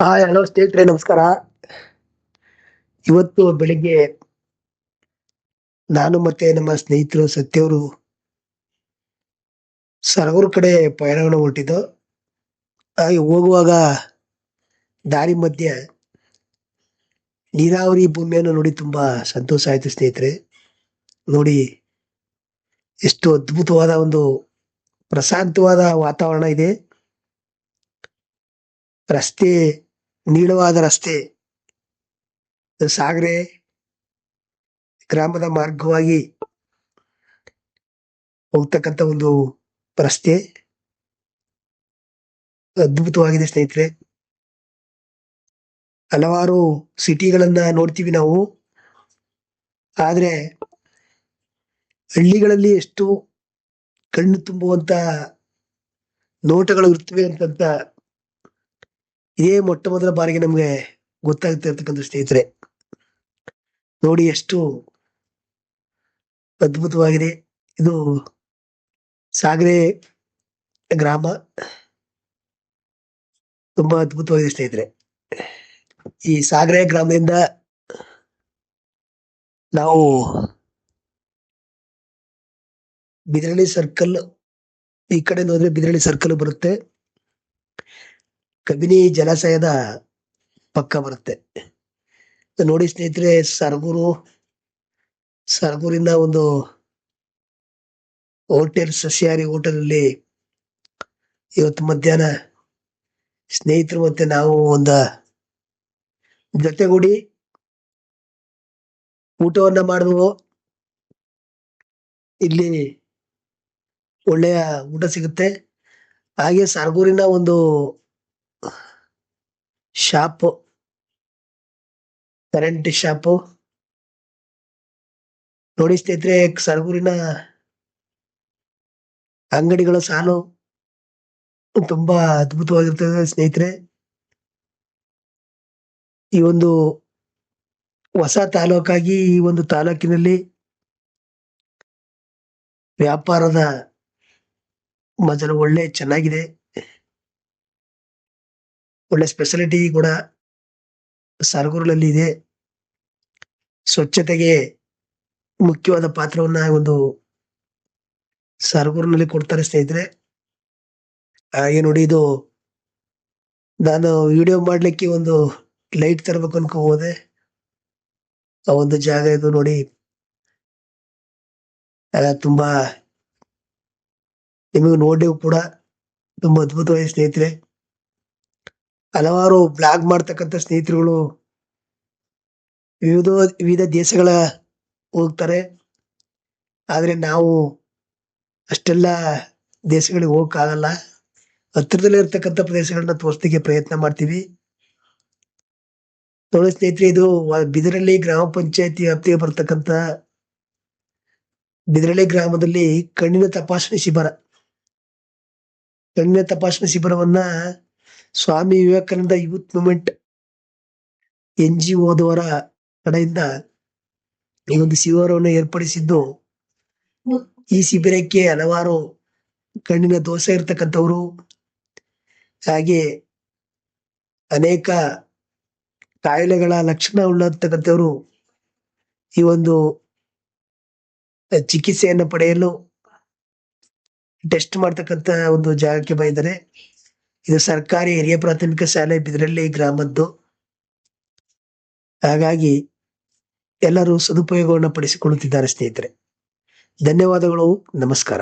Hi hello ಸ್ನೇಹಿತರೆ, ನಮಸ್ಕಾರ. ಇವತ್ತು ಬೆಳಿಗ್ಗೆ ನಾನು ಮತ್ತೆ ನಮ್ಮ ಸ್ನೇಹಿತರು ಸತ್ಯವರು ಸರವರ ಕಡೆ ಪಯಣವನ್ನು ಹೊರಟಿದ್ದು. ಹಾಗೆ ಹೋಗುವಾಗ ದಾರಿ ಮಧ್ಯೆ ನೀರಾವರಿ ಭೂಮಿಯನ್ನು ನೋಡಿ ತುಂಬಾ ಸಂತೋಷ ಆಯ್ತು ಸ್ನೇಹಿತರೆ. ನೋಡಿ, ಎಷ್ಟು ಅದ್ಭುತವಾದ ಒಂದು ಪ್ರಶಾಂತವಾದ ವಾತಾವರಣ ಇದೆ. ರಸ್ತೆ ನೀಳವಾದ ರಸ್ತೆ. ಸಾಗರೆ ಗ್ರಾಮದ ಮಾರ್ಗವಾಗಿ ಹೋಗ್ತಕ್ಕಂತ ಒಂದು ರಸ್ತೆ. ಅದ್ಭುತವಾಗಿದೆ ಸ್ನೇಹಿತರೆ. ಹಲವಾರು ಸಿಟಿಗಳನ್ನ ನೋಡ್ತೀವಿ ನಾವು. ಆದ್ರೆ ಹಳ್ಳಿಗಳಲ್ಲಿ ಎಷ್ಟು ಕಣ್ಣು ತುಂಬುವಂತ ನೋಟಗಳು ಇರ್ತವೆ ಅಂತಂತ ಇದೇ ಮೊಟ್ಟ ಮೊದಲ ಬಾರಿಗೆ ನಮ್ಗೆ ಗೊತ್ತಾಗ್ತಾ ಇರ್ತಕ್ಕಂಥ ಸ್ನೇಹಿತರೆ, ನೋಡಿ ಎಷ್ಟು ಅದ್ಭುತವಾಗಿದೆ. ಇದು ಸಾಗರೆ ಗ್ರಾಮ. ತುಂಬಾ ಅದ್ಭುತವಾಗಿದೆ ಸ್ನೇಹಿತರೆ. ಈ ಸಾಗರೆ ಗ್ರಾಮದಿಂದ ನಾವು ಬಿದರಳ್ಳಿ ಸರ್ಕಲ್ ಈ ಕಡೆ ಹೋದ್ರೆ ಬಿದಿರಳ್ಳಿ ಸರ್ಕಲ್ ಬರುತ್ತೆ. ಕಬಿನಿ ಜಲಾಶಯದ ಪಕ್ಕ ಬರುತ್ತೆ. ನೋಡಿ ಸ್ನೇಹಿತರೆ, ಸರಗೂರು ಸರಗೂರಿನ ಒಂದು ಹೋಟೆಲ್, ಸಸ್ಯಹಾರಿ ಹೋಟೆಲ್ ಅಲ್ಲಿ ಇವತ್ತು ಮಧ್ಯಾಹ್ನ ಸ್ನೇಹಿತರು ಮತ್ತೆ ನಾವು ಒಂದ ಜೊತೆಗೂಡಿ ಊಟವನ್ನ ಮಾಡಿದ್ವು ಇಲ್ಲಿ ಒಳ್ಳೆಯ ಊಟ ಸಿಗುತ್ತೆ. ಹಾಗೆ ಸರಗೂರಿನ ಒಂದು ಶಾಪ್. Current shop. ನೋಡಿ ಸ್ನೇಹಿತರೆ ಸರಗೂರಿನ ಅಂಗಡಿಗಳ ಸಾಲು ತುಂಬಾ ಅದ್ಭುತವಾಗಿರ್ತದೆ ಸ್ನೇಹಿತರೆ. ಈ ಒಂದು ಹೊಸ ತಾಲೂಕಾಗಿ ಈ ಒಂದು ತಾಲೂಕಿನಲ್ಲಿ ವ್ಯಾಪಾರದ ಮಜಲು ಒಳ್ಳೆ ಚೆನ್ನಾಗಿದೆ. ಒಳ್ಳೆ ಸ್ಪೆಷಾಲಿಟಿ ಕೂಡ ಸರಗೂರಿನಲ್ಲಿ ಇದೆ ಸ್ವಚ್ಛತೆಗೆ ಮುಖ್ಯವಾದ ಪಾತ್ರವನ್ನ ಒಂದು ಸರಗೂರಿನಲ್ಲಿ ಕೊಡ್ತಾರೆ ಸ್ನೇಹಿತರೆ. ಹಾಗೆ ನೋಡಿ ಇದು ನಾನು ವಿಡಿಯೋ ಮಾಡ್ಲಿಕ್ಕೆ ಒಂದು ಲೈಟ್ ತರಬೇಕು ಅನ್ಕೊ ಹೋದೆ ಆ ಒಂದು ಜಾಗ ಇದು ನೋಡಿ. ತುಂಬಾ ನಿಮಗೆ ನೋಡಿ ಕೂಡ ತುಂಬಾ ಅದ್ಭುತವಾಗಿ ಸ್ನೇಹಿತರೆ. ಹಲವಾರು ಬ್ಲಾಗ್ ಮಾಡ್ತಕ್ಕಂಥ ಸ್ನೇಹಿತರುಗಳು ವಿವಿಧ ವಿವಿಧ ದೇಶಗಳ ಹೋಗ್ತಾರೆ. ಆದರೆ ನಾವು ಅಷ್ಟೆಲ್ಲ ದೇಶಗಳಿಗೆ ಹೋಗೋಕ್ಕಾಗಲ್ಲ. ಹತ್ತಿರದಲ್ಲೇ ಇರ್ತಕ್ಕಂಥ ಪ್ರದೇಶಗಳನ್ನ ತೋರಿಸ್ಲಿಕ್ಕೆ ಪ್ರಯತ್ನ ಮಾಡ್ತೀವಿ. ನೋಡಿ ಸ್ನೇಹಿತರೆ, ಇದು ಬಿದಿರಳ್ಳಿ ಗ್ರಾಮ ಪಂಚಾಯತಿ ವ್ಯಾಪ್ತಿಗೆ ಬರ್ತಕ್ಕಂಥ ಬಿದರಳ್ಳಿ ಗ್ರಾಮದಲ್ಲಿ ಕಣ್ಣಿನ ತಪಾಸಣೆ ಶಿಬಿರ. ಕಣ್ಣಿನ ತಪಾಸಣೆ ಶಿಬಿರವನ್ನ Swami Vivekananda youth movement N G ಓದವರ ಕಡೆಯಿಂದ ಈ ಒಂದು ಶಿಬಿರವನ್ನು ಏರ್ಪಡಿಸಿದ್ದು, ಈ ಶಿಬಿರಕ್ಕೆ ಹಲವಾರು ಕಣ್ಣಿನ ದೋಷ ಇರ್ತಕ್ಕಂಥವ್ರು, ಹಾಗೆ ಅನೇಕ ಕಾಯಿಲೆಗಳ ಲಕ್ಷಣ ಉಳ್ಳತಕ್ಕಂಥವರು ಈ ಒಂದು ಚಿಕಿತ್ಸೆಯನ್ನು ಪಡೆಯಲು ಟೆಸ್ಟ್ ಮಾಡ್ತಕ್ಕಂಥ ಒಂದು ಜಾಗಕ್ಕೆ ಬಂದಿದ್ದಾರೆ. ಇದು ಸರ್ಕಾರಿ ಹಿರಿಯ ಪ್ರಾಥಮಿಕ ಶಾಲೆ ಬಿದರಳ್ಳಿ ಗ್ರಾಮದ್ದು. ಹಾಗಾಗಿ ಎಲ್ಲರೂ ಸದುಪಯೋಗವನ್ನು ಪಡಿಸಿಕೊಳ್ಳುತ್ತಿದ್ದಾರೆ ಸ್ನೇಹಿತರೆ. ಧನ್ಯವಾದಗಳು ನಮಸ್ಕಾರ.